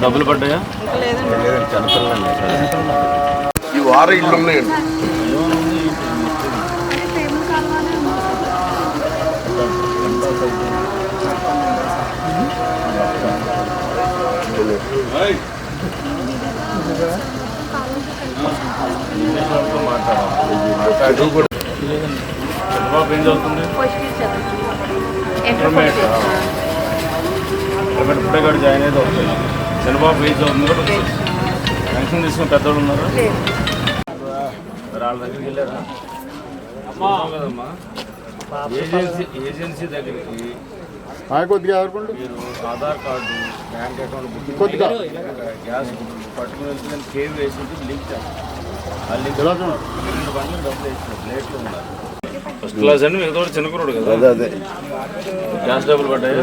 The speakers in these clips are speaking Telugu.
డబ్బులు పడ్డాయా ఈ వారం ఇల్లు ఉన్నాయండి చంద్రబాబు ఏం చదువుతుంది ఇప్పుడే కూడా జాయిన్ అయితే అవుతుంది చంద్రబాబు ఏం చదువుతుంది కూడా పెన్షన్ తీసుకుని పెద్దవాళ్ళు ఉన్నారు వాళ్ళ దగ్గరికి వెళ్ళారా అమ్మా. కదమ్మా ఏజెన్సీ ఏజెన్సీ దగ్గరికి కొద్దిగా మీరు Aadhaar card bank account book కొద్దిగా. గ్యాస్ పట్టుకుని వెళ్తే నేను కేవ్ వేసి లింక్ చేస్తాను. ఆ లింక్ రెండు బండ్లు డబ్బులు వేసిన ప్లేట్లో ఉన్నారు ఫస్ట్ క్లాస్ అండి మిగతా చిన్న కుర్రోడు కదా. అదే అదే. గ్యాస్ డబ్బులు పడ్డాయి?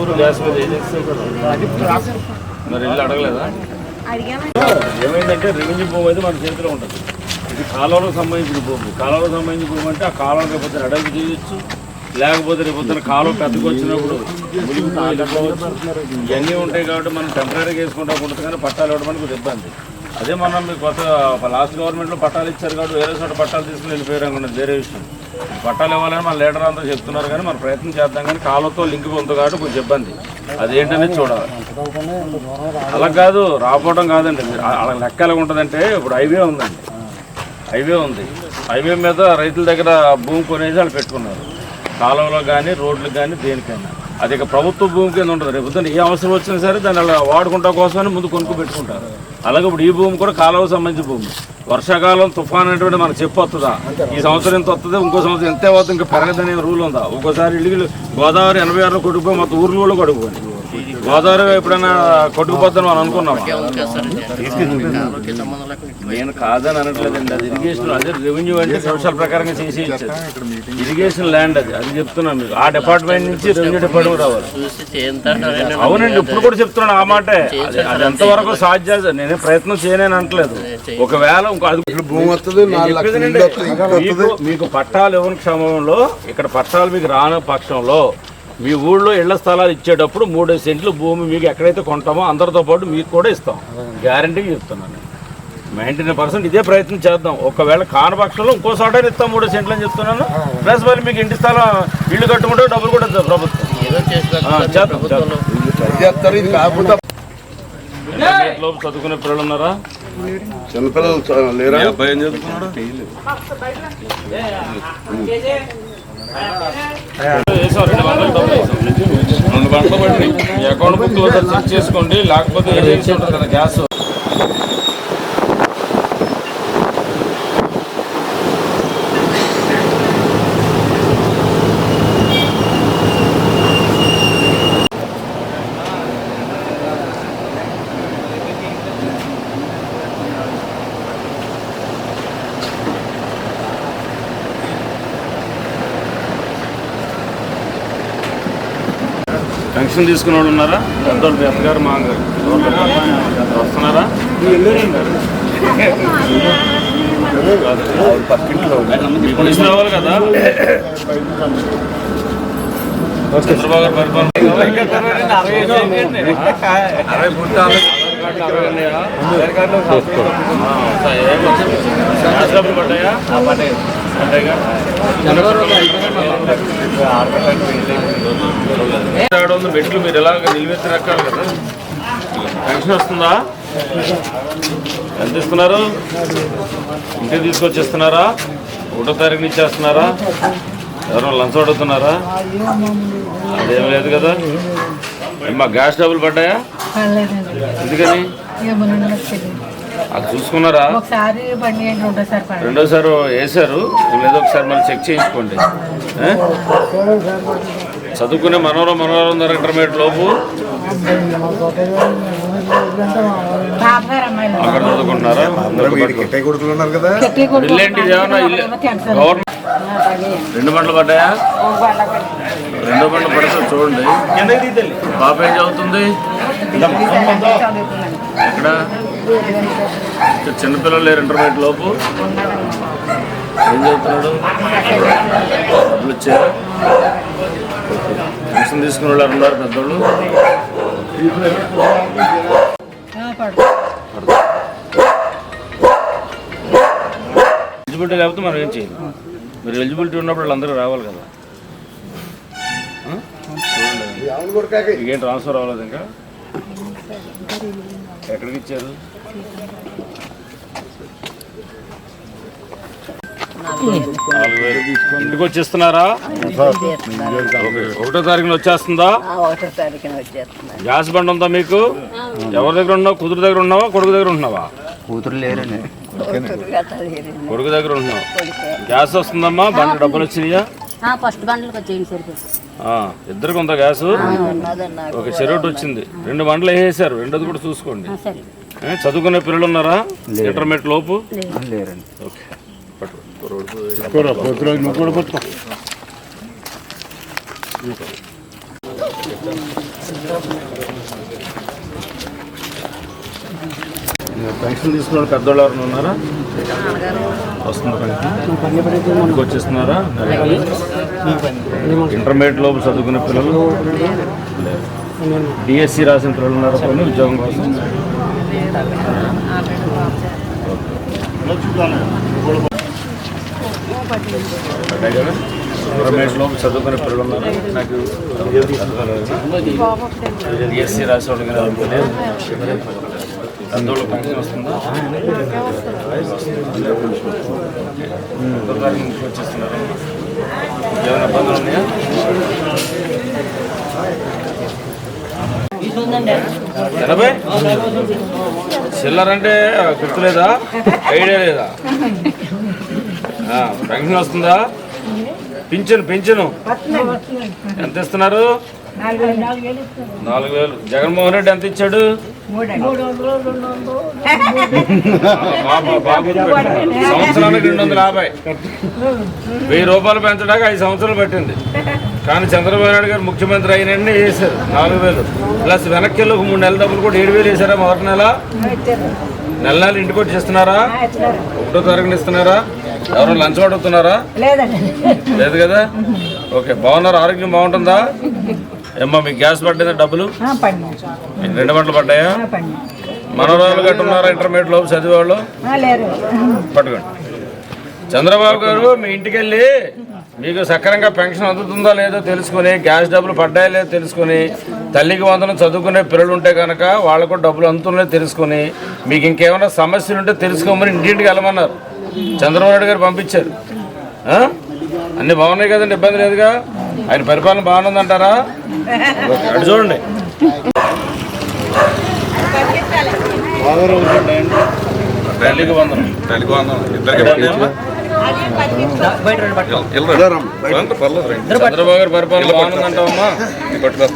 ఊరు గ్యాస్ మీద ఏజెన్సీ మరి ఇల్లు అడగలేదా? ఏమైందంటే రెవెన్యూ భూమి అయితే మన చేతిలో ఉంటుంది. ఇది కాలువలకు సంబంధించిన భూమి. కాలువలకు సంబంధించిన భూమి అంటే ఆ కాలువ రేపు అడవి చేయొచ్చు లేకపోతే రేపు పొద్దున కాలువ పెద్దకు వచ్చినప్పుడు ఇవన్నీ ఉంటాయి కాబట్టి మనం టెంపరీగా వేసుకుంటా ఉంటుంది కానీ పట్టాలు ఇవ్వడం మనకు ఇబ్బంది. అదే మనం మీకు కొత్త లాస్ట్ గవర్నమెంట్లో పట్టాలు ఇచ్చారు కాబట్టి వేరే చోట పట్టాలు తీసుకుని వెళ్ళిపోయారు వేరే విషయం. పట్టాలు ఇవ్వాలని మన లీడర్ అంతా చెప్తున్నారు కానీ మన ప్రయత్నం చేద్దాం కానీ కాలంతో లింక్ ఉంది కాబట్టి కొంచెం ఇబ్బంది. అదేంటనేది చూడాలి. అలా కాదు రాపోవడం కాదండి. మీరు అలా లెక్క ఎలా ఉంటుందంటే ఇప్పుడు హైవే ఉందండి. హైవే ఉంది. హైవే మీద రైతుల దగ్గర భూమి కొనేసి వాళ్ళు పెట్టుకున్నారు. కాలువలో కానీ రోడ్లకు కానీ దేనికైనా. అది ఇక ప్రభుత్వ భూమి కింద ఉంటుంది రేపు ఏ అవసరం వచ్చినా సరే దాన్ని అలా వాడుకుంటా కోసమని ముందు కొనుక్కు పెట్టుకుంటారు. అలాగే ఇప్పుడు ఈ భూమి కూడా కాలువ సంబంధించిన భూమి. వర్షాకాలం తుఫాన్ అనేటువంటి మనకు చెప్పు వస్తుందా? ఈ సంవత్సరం ఎంత వస్తుంది? ఇంకో సంవత్సరం ఎంతే అవుతుంది? ఇంకా పెరగదనే రూల్ ఉందా? ఒక్కోసారి ఇల్లు గోదావరి ఎనభై ఆరులో కొట్టుకుపోయి మొత్తం ఊర్లు కూడా కొట్టుకుపోయింది. గోదావరి ఎప్పుడైనా కొట్టుకుపోతాను మనం అనుకున్నాం నేను కాదని అనట్లేదండి. అది ఇరిగేషన్ అదే రెవెన్యూ అంటే సంవత్సరాల ప్రకారంగా చేసి ఇరిగేషన్ ల్యాండ్ అది. అది చెప్తున్నాను మీకు. ఆ డిపార్ట్మెంట్ నుంచి రెవెన్యూ డిపార్ట్మెంట్ రావాలి. అవునండి ఇప్పుడు కూడా చెప్తున్నాను ఆ మాటే. అది- ఎంతవరకు సాధ్యం నేనే ప్రయత్నం చేయనని అనట్లేదు. ఒకవేళ ఇంకో అది భూమి వస్తుంది నాలుగు లక్షలు చెప్పేది ఇల్లు వస్తుంది ఇంకా మీకు మీకు పట్టాలు ఇవ్వని క్షమంలో ఇక్కడ పట్టాలు మీకు రాని పక్షంలో మీ ఊళ్ళో ఇళ్ళ స్థలాలు ఇచ్చేటప్పుడు మూడు సెంట్లు భూమి మీకు ఎక్కడైతే కొంటామో అందరితో పాటు మీకు కూడా ఇస్తాం. గ్యారంటీగా చెప్తున్నాను నైంటీ పర్సెంట్ ఇదే ప్రయత్నం చేద్దాం. ఒకవేళ కాని పక్షంలో ఇంకో చోట ఇస్తాం మూడు సెంట్లు అని చెప్తున్నాను. ప్లస్ మరి మీకు ఇంటి స్థలం ఇల్లు కట్టుకుంటే డబ్బులు కూడా ఇస్తారు ప్రభుత్వం. లోపు చదువుకునే పిల్లలు ఉన్నారా చిన్నపిల్లలు లేరా? రెండు గంటలు పడి మీ అకౌంట్ బుక్లో చెక్ చేసుకోండి లేకపోతే ఏజెన్సీ ఉంటుంది కదా గ్యాస్. పెన్షన్ తీసుకున్న వాళ్ళు ఉన్నారా? పెద్దోళ్ళు మీ అత్తగారు మామగారు వస్తున్నారా? కదా? చంద్రబాబు గారు పరిపాలన. అరవై మెట్లు మీరు ఎలాగ నిలువెత్తి రకాలి కదా పెన్షన్ వస్తుందా ఎంత ఇస్తున్నారు ఇంటికి తీసుకొచ్చేస్తున్నారా ఒకటో తారీఖు నుంచి చేస్తున్నారా ఎవరో లంచ్ అడుగుతున్నారా అదేం లేదు కదా. మా గ్యాస్ డబ్బులు పడ్డాయా? ఎందుకని? అది చూసుకున్నారా? రెండోసారి వేశారు. లేదో ఒకసారి మళ్ళీ చెక్ చేయించుకోండి? చదువుకునే మనోరం మనోరం ధర ఇంటర్మీడియట్ లోపు. అక్కడ చదువుకుంటున్నారా? ఇల్లేంటి. గవర్నమెంట్ రెండు పంటలు పడ్డాయా. రెండో పంట పడితే చూడండి. పాప ఏం చదువుతుంది? ఇక్కడ చిన్నపిల్లలు లేరు ఇంటర్మీడియట్ లోపు. ఏం చదువుతున్నాడు? డబ్బులు ఇచ్చారు పెన్షన్ తీసుకున్న వాళ్ళు ఉన్నారు పెద్దోళ్ళు. ఎలిజిబిలిటీ లేకపోతే మనం ఏం చేయాలి? మీరు ఎలిజిబిలిటీ ఉన్నప్పుడు వాళ్ళందరూ రావాలి కదా. మీకేం ట్రాన్స్ఫర్ అవ్వలేదు ఇంకా. ఎక్కడికి ఇచ్చారు? ఇంటికి వచ్చేస్తున్నారా? ఓకే. ఒకటో తారీఖున వచ్చేస్తుందా? గ్యాస్ బండి ఉందా మీకు? ఎవరి దగ్గర ఉన్నావు? కుదురు దగ్గర ఉన్నావా? కొడుకు దగ్గర ఉంటున్నావా? కూతురు లేరండి కొడుకు దగ్గర ఉంటున్నావు. గ్యాస్ వస్తుందమ్మా? బండి డబ్బులు వచ్చినాయా? ఫస్ట్ బండ్లకు వచ్చేయండి సరిపోతుంది. ఇద్దరికి ఉందా గ్యాస్? ఉన్నదన్న ఒక చెరోటి వచ్చింది. రెండు బండ్లు వేసేసారు. రెండోది కూడా చూసుకోండి. చదువుకునే పిల్లలు ఉన్నారా? ఇంటర్మీడియట్ లోపు? ఓకే. పెన్షన్ తీసుకున్న వాళ్ళు పెద్దోళ్ళు ఎవరైనా ఉన్నారా? వస్తుంది వచ్చేస్తున్నారా ఇంటర్మీడియట్ లోపు చదువుకునే పిల్లలు? డిఎస్సి రాసిన పిల్లలు ఉన్నారా? కొన్ని ఉద్యోగం కోసం? ఇంటర్మీడియట్ లోపు చదువుకునే పిల్లలు ఉన్నారా? నాకు డిఎస్సి రాసే వాళ్ళు కానీ ఎవరికి పెన్షన్ వస్తుందా తారీఖు వచ్చేస్తున్నారు ఏమైనా ఇబ్బందులు ఉన్నాయా ఎనభై చిల్లర అంటే గుర్తులేదా? ఐడియా లేదా? ఆ, పెన్షన్ వస్తుందా? పింఛను పింఛను. ఎంత ఇస్తున్నారు? నాలుగు వేలు. జగన్మోహన్ రెడ్డి ఎంత ఇచ్చాడు? సంవత్సరానికి రెండు వందల యాభై. వెయ్యి రూపాయలు పెంచడానికి ఐదు సంవత్సరాలు పట్టింది. కానీ చంద్రబాబు నాయుడు గారు ముఖ్యమంత్రి అయినండి వేశారు నాలుగు వేలు. ప్లస్ వెనక్కి వెళ్ళి ఒక మూడు నెలల డబ్బులు కూడా ఏడు వేలు వేసారా మొదటి నెల? నెల నెల ఇంటికి వచ్చి ఇస్తున్నారా? ఒకటో తారీఖున ఇస్తున్నారా? ఎవరు లంచం అడుగుతున్నారా లేదు కదా? ఓకే బాగున్నారు ఆరోగ్యం బాగుంటుందా? ఏమ్మా మీకు గ్యాస్ పడ్డదా డబ్బులు? రెండు గంటలు పడ్డాయా? పండి మనవరాలు గట్ట ఉన్నారా ఇంటర్మీడియట్ లోపు చదివేవాళ్ళు? పట్టుకోండి. చంద్రబాబు గారు మీ ఇంటికి వెళ్ళి మీకు సక్రమంగా పెన్షన్ అందుతుందో లేదో తెలుసుకొని గ్యాస్ డబ్బులు పడ్డాయో లేదో తెలుసుకొని తల్లికి వందనం చదువుకునే పిల్లలు ఉంటే కనుక వాళ్ళకు డబ్బులు అందుతున్నాయో తెలుసుకొని మీకు ఇంకేమైనా సమస్యలు ఉంటే తెలుసుకోమని ఇంటింటికి వెళ్ళమన్నారు. చంద్రబాబు నాయుడు గారు పంపించారు? అన్నీ బాగున్నాయి కదండి ఇబ్బంది లేదుగా? ఆయన పరిపాలన బాగుందంటారా? చూడండి. తల్లికి వందనం. తెలుగు అందం ఇద్దరికి చంద్రబాబు గారి పరిపాలన బాగుందంటావమ్మా. పట్టుకో.